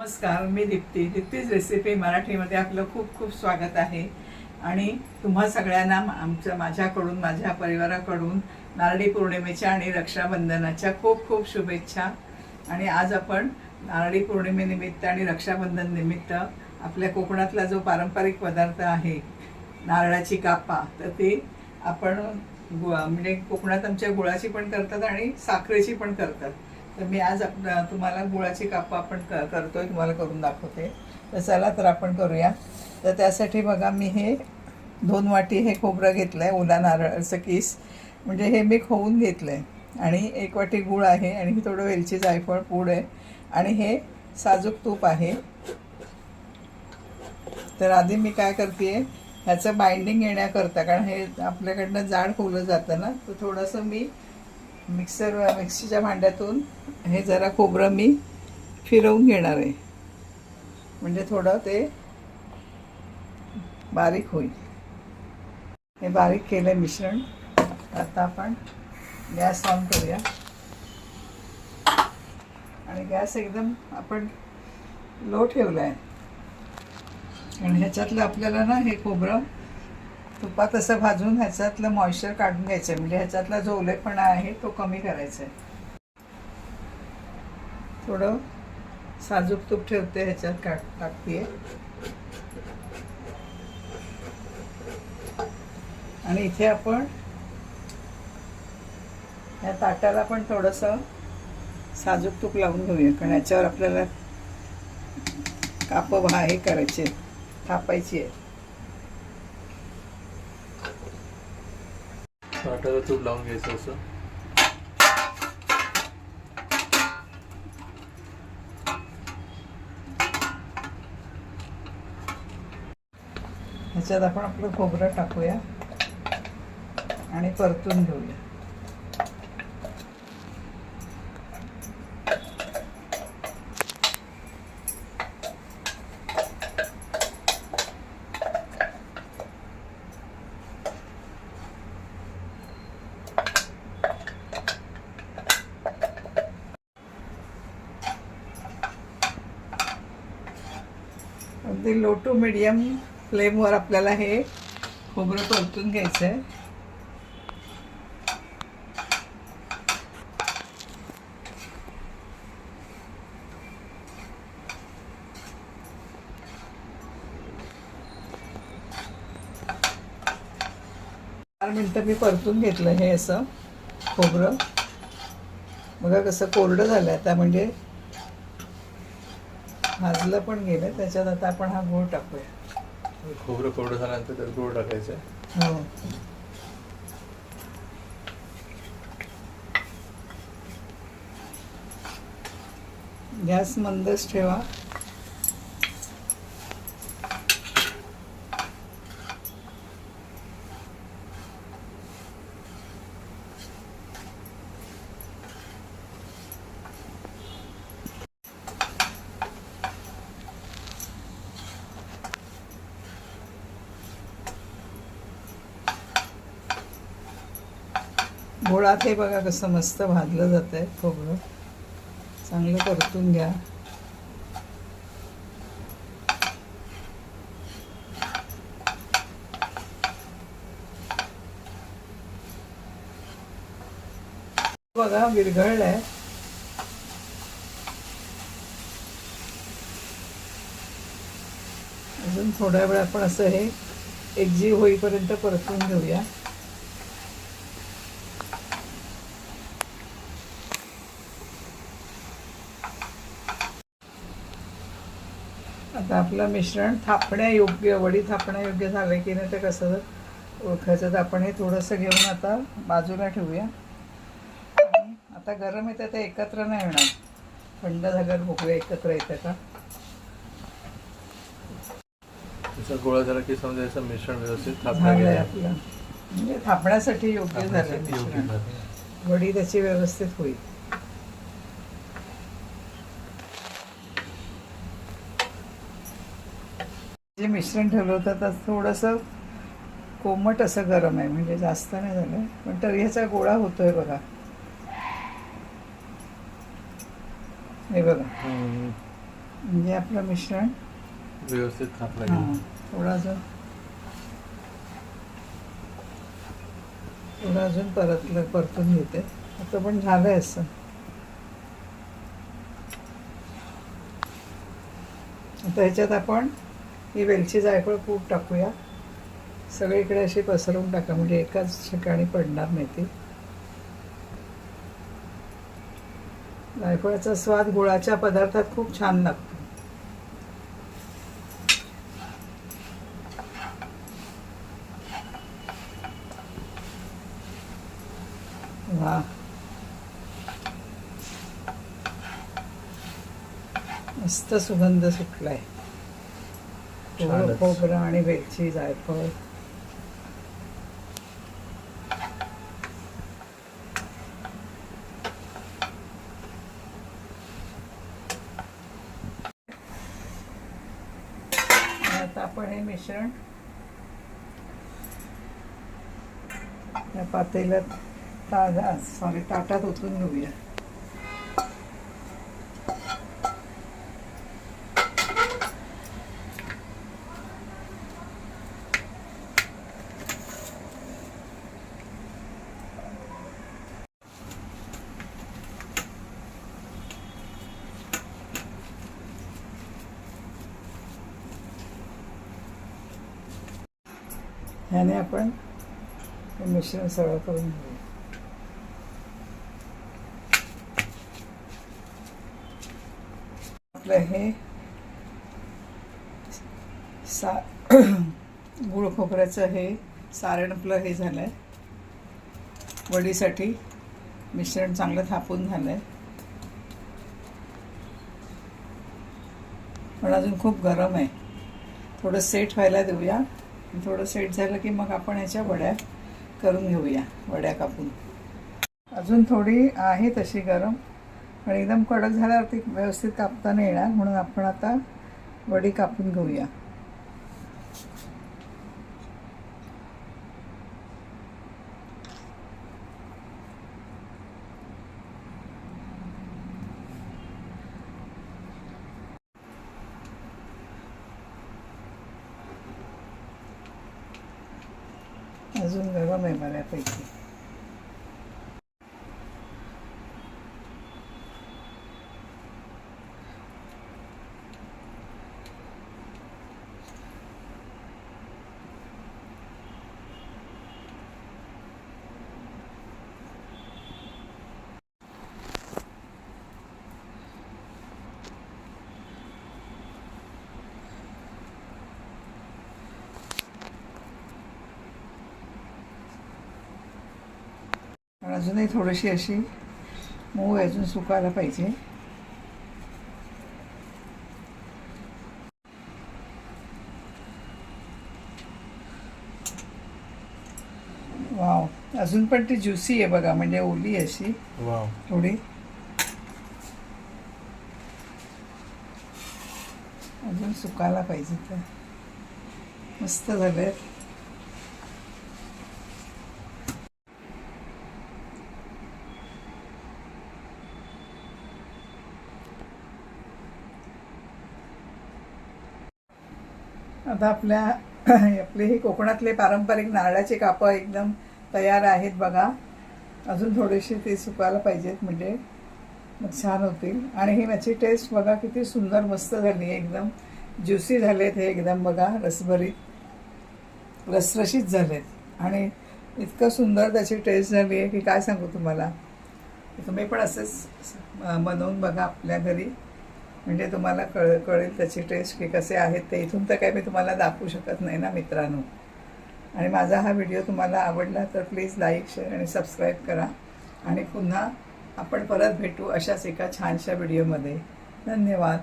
नमस्कार मी दीप्ती. दीप्तीज रेसिपी मराठीमध्ये आपलं खूप खूप स्वागत आहे. आणि तुम्हा सगळ्यांना आमच्या माझ्याकडून माझ्या परिवाराकडून नारळी पौर्णिमेच्या आणि रक्षाबंधनाच्या खूप खूप शुभेच्छा. आणि आज आपण नारळी पौर्णिमेनिमित्त आणि रक्षाबंधन निमित्त आपल्या कोकणातला जो पारंपरिक पदार्थ आहे नारळाची कापा तर ते आपण गुळा म्हणजे कोकणात आमच्या गुळाची पण करतात आणि साखरेची पण करतात. तर मी आज आप तुम्हाला गुळाची कापं आपण क करतोय तुम्हाला करून दाखवते. तर चला तर आपण करूया. तर त्यासाठी बघा मी हे दोन वाटी हे खोबरं घेतलं आहे ओला नारळाचं किस. म्हणजे हे मी खोवून घेतलं आहे आणि एक वाटी गूळ आहे आणि हे थोडं वेलची जायफळ पूड आहे. आणि हे साजूक तूप आहे. तर आधी मी काय करते ह्याचं बाइंडिंग येण्याकरता कारण हे आपल्याकडनं जाड खोवलं जातं ना तर थोडंसं मी मिक्सर मिक्सीच्या भांड्यातून हे जरा खोबरं मी फिरवून घेणार आहे. म्हणजे थोडं ते बारीक होईल. हे बारीक केलं आहे मिश्रण. आता आपण गॅस ऑन करूया. आणि गॅस एकदम आपण लो ठेवला आहे आणि ह्याच्यातलं आपल्याला ना हे खोबरं तुपात असं भाजून ह्याच्यातलं मॉइश्चर काढून घ्यायचं आहे म्हणजे ह्याच्यातला जो ओलेपणा आहे तो कमी करायचा आहे थोडं साजूक तूप ठेवते ह्याच्यात काट टाकते आणि इथे आपण या ताटाला पण थोडंसं साजूक तूप लावून घेऊया कारण याच्यावर आपल्याला काप हे करायचे थापायची आहे ताटाला तूप लावून घ्यायचं असं. ह्याच्यात आपण आपलं खोबरं टाकूया आणि परतून घेऊया. अगदी लो टू मिडियम फ्लेमवर आपल्याला हे खोबरं परतून घ्यायचं आहे चार मिनटं मी परतून घेतलं हे असं खोबरं. बघा कसं कोरडं झालं आता म्हणजे भाजलं पण गेलं त्याच्यात आता आपण हा गूळ टाकूया. खोबरं कोरडं झाल्यानंतर त्यात गोड टाकायचं. हो. गॅस मंदच ठेवा. गोळात हे बघा कसं मस्त भाजलं जात आहे खोबरं. चांगलं परतून घ्या. बघा विरघळलंय. अजून थोड्या वेळ आपण असं हे एकजीव होईपर्यंत परतून घेऊया. आता आपलं मिश्रण थापण्या योग्य वडी थापण्या योग्य झालं की नाही ते कसं ओळखायचं तर आपण हे थोडंसं घेऊन आता बाजूला ठेवूया. आणि आता गरम येतं ते एकत्र नाही येणार थंड झाल्यावर बघूया एकत्र येतं का? गोळा झाला की समजा याचं मिश्रण व्यवस्थित थापलं झालंय गेलं. आपलं. म्हणजे थापण्यासाठी योग्य मिश्रण. झालं. वडी त्याची व्यवस्थित होईल. जे मिश्रण ठेवलं होतं तर थोडंसं कोमट असं गरम आहे. म्हणजे जास्त नाही झालं. पण तरी ह्याचा गोळा होतोय बघा. हे बघा. म्हणजे आपलं मिश्रण. व्यवस्थित थोडं अजून. थोडं अजून परतलं परतून घेते. आता पण झालंय असं. आता ह्याच्यात आपण ही वेलची जायफळ खूप टाकूया. सगळीकडे अशी पसरवून टाका म्हणजे एकाच ठिकाणी पडणार नाही ती. जायफळाचा स्वाद गुळाच्या पदार्थात खूप छान लागतो. वा. मस्त सुगंध सुटलाय. खोबरं छानच. खोबरं आणि वेलची जायफळ आता आपण हे मिश्रण या पातेल्यात ताजा सॉरी ताटात ओतून घेऊया ह्याने आपण मिश्रण सगळं करून घेऊया आपलं हे सा गुळ खोबऱ्याचं हे सारण आपलं हे झालं आहे वडीसाठी मिश्रण चांगलं थापून झालं आहे पण अजून खूप गरम आहे. थोडं सेट व्हायला देऊया. थोडं सेट झालं की मग आपण ह्याच्या वड्या करून घेऊया वड्या कापून. अजून थोडी आहे तशी गरम पण एकदम कडक झाल्यावरती व्यवस्थित कापता नाही येणार म्हणून आपण आता वडी कापून घेऊया. अजून गरम आहे बऱ्यापैकी. अजूनही थोडीशी अशी मऊ अजून सुकायला पाहिजे. वाव अजून पण ती ज्युसी आहे बघा म्हणजे ओली अशी. वाव. थोडी. अजून सुकायला पाहिजे तर. मस्त झाले आता आपल्या आपले हे कोकणातले पारंपरिक नारळाचे कापं एकदम तयार आहेत बघा. अजून थोडेसे ते सुकायला पाहिजेत म्हणजे. मग छान होतील. आणि ही याची टेस्ट बघा किती सुंदर मस्त झाली आहे एकदम. ज्युसी झालेत हे एकदम बघा रसभरीत. रसरशीत झालेत. आणि इतकं सुंदर त्याची टेस्ट झाली आहे की काय सांगू तुम्हाला. तुम्ही पण असंच बनवून बघा आपल्या घरी. म्हणजे तुम्हाला कळ कळेल त्याची टेस्ट की कसे आहेत ते. इथून तर काही मी तुम्हाला दाखवू शकत नाही ना मित्रांनो. आणि माझा हा व्हिडिओ तुम्हाला आवडला तर प्लीज लाईक शेअर आणि सबस्क्राईब करा. आणि पुन्हा आपण परत भेटू अशाच एका छानशा व्हिडिओमध्ये. धन्यवाद.